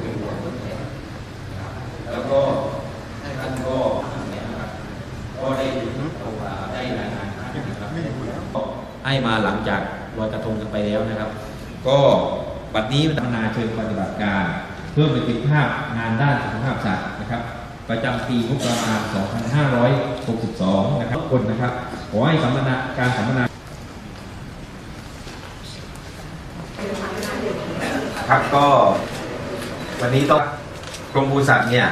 เป็นห่วงแล้วก็ท่านก็นะครับก็ได้ได้รายงานมานะครับให้มาหลังจากลอยกระทงกันไปแล้วนะครับ ก็บัดนี้พัฒนาเชิงปฏิบัติการ เพื่อประสิทธิภาพงานด้านสุขภาพสัตว์นะครับ ประจำปีงบประมาณ 2562 นะครับคนนะครับขอให้สัมมนาการสัมมนาครับก็ วันนี้ต้องกรมปศุสัตว์เนี่ย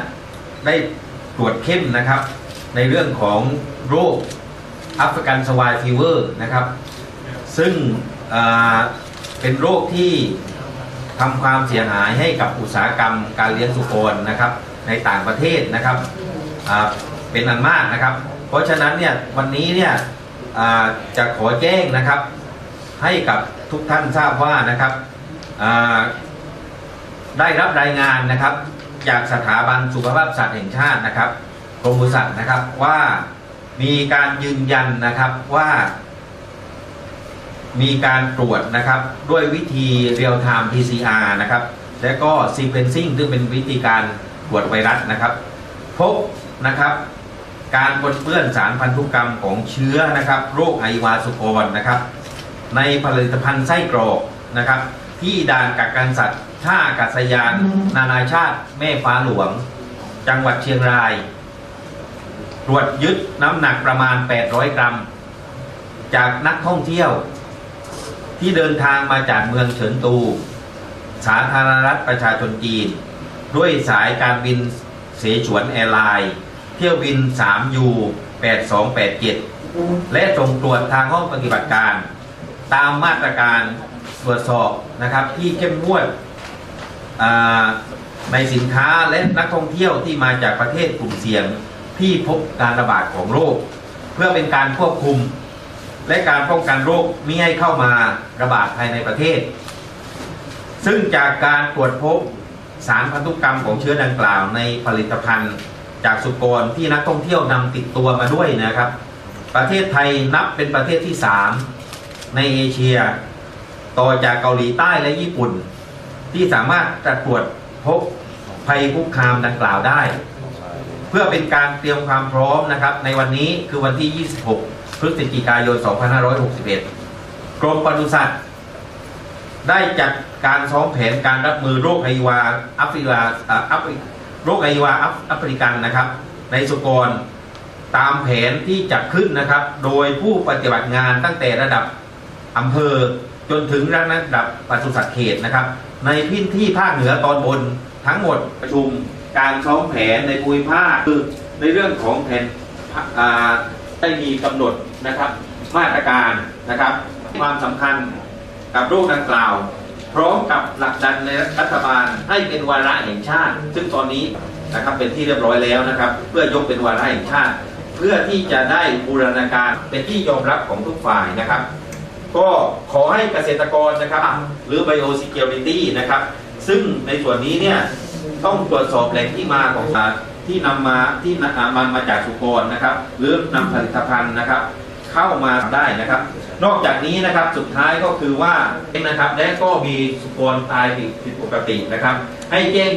ได้ตรวจเข้มนะครับ ในเรื่องของโรคแอฟริกันสวายฟีเวอร์นะครับ ซึ่งเป็นโรคที่ทำความเสียหายให้กับอุตสาหกรรมการเลี้ยงสุกรนะครับ ในต่างประเทศนะครับเป็นอันมากนะครับ เพราะฉะนั้นเนี่ยวันนี้เนี่ยจะขอแจ้งนะครับ ให้กับทุกท่านทราบว่านะครับอ่า ได้รับรายงานนะครับ จากสถาบันสุขภาพสัตว์แห่งชาตินะครับกรมปศุสัตว์นะครับว่ามีการยืนยันนะครับว่า มีการตรวจนะครับ ด้วยวิธี real time PCR นะครับ และก็ sequencing ซึ่งเป็นวิธีการตรวจไวรัสนะครับ พบนะครับ การปนเปื้อนสารพันธุกรรมของเชื้อนะครับ โรคไอวาสุกรนะครับ ในผลิตภัณฑ์ไส้กรอกนะครับ ที่ด่านกักกันสัตว์ท่าอากาศยาน นานาชาติ แม่ฟ้าหลวง จังหวัดเชียงราย ตรวจยึดน้ำหนักประมาณ 800 กรัม จากนักท่องเที่ยว ที่เดินทางมาจากเมืองเฉินตู สาธารณรัฐประชาชนจีน ด้วยสายการบินเสฉวนแอร์ไลน์ เที่ยวบิน 3U 8287 และส่งตรวจทางห้องปฏิบัติการ ตามมาตรการตรวจสอบนะครับที่เข้มงวดในสินค้าและนักท่องเที่ยวที่มาจากประเทศกลุ่มเสี่ยงที่พบการระบาดของโรค เพื่อเป็นการควบคุม และการป้องกันโรคมิให้เข้ามาระบาดภายในประเทศ ซึ่งจากการตรวจพบสารพันธุกรรมของเชื้อดังกล่าวในผลิตภัณฑ์จากสุกรที่นักท่องเที่ยวนำติดตัวมาด้วยนะครับ ประเทศไทยนับเป็นประเทศที่ 3 ในเอเชีย ต่อจากเกาหลีใต้และญี่ปุ่น ที่สามารถจะตรวจพบภัยคุกคามดังกล่าวได้ เพื่อเป็นการเตรียมความพร้อมนะครับ ในวันนี้คือวันที่ 26 พฤศจิกายน 2561 กรมปศุสัตว์ได้จัดการซ้อมแผนการรับมือโรคไอวาแอฟริกาอ่าแอฟโรคไอวาอฟแอฟริกันนะครับ ในสุกรตามแผนที่จัดขึ้นนะครับ โดยผู้ปฏิบัติงานตั้งแต่ระดับ อำเภอจนถึงระดับปศุสัตว์เขตนะครับ ในพื้นที่ภาคเหนือตอนบนทั้งหมดประชุมการซ้อมแผนในภูมิภาคคือในเรื่องของแผนอ่าได้มีกำหนดนะครับมาตรการนะครับ ความสำคัญกับโรคดังกล่าว พร้อมกับหลักดันในรัฐบาลให้เป็นวาระแห่งชาติ ซึ่งตอนนี้นะครับเป็นที่เรียบร้อยแล้วนะครับ เพื่อยกเป็นวาระแห่งชาติ เพื่อที่จะได้บูรณาการเป็นที่ยอมรับของทุกฝ่ายนะครับ ก็ขอให้เกษตรกรนะครับ หรือ biosecurity นะครับ ซึ่งในส่วนนี้เนี่ยต้องตรวจสอบแหล่งที่มาของสารที่นำมาที่มันมาจากสุกรนะครับ หรือนำผลิตภัณฑ์นะครับ เข้ามาได้นะครับ นอกจากนี้นะครับสุดท้ายก็คือว่านะครับและก็มีสุกรตายผิดปกตินะครับ ให้แจ้ง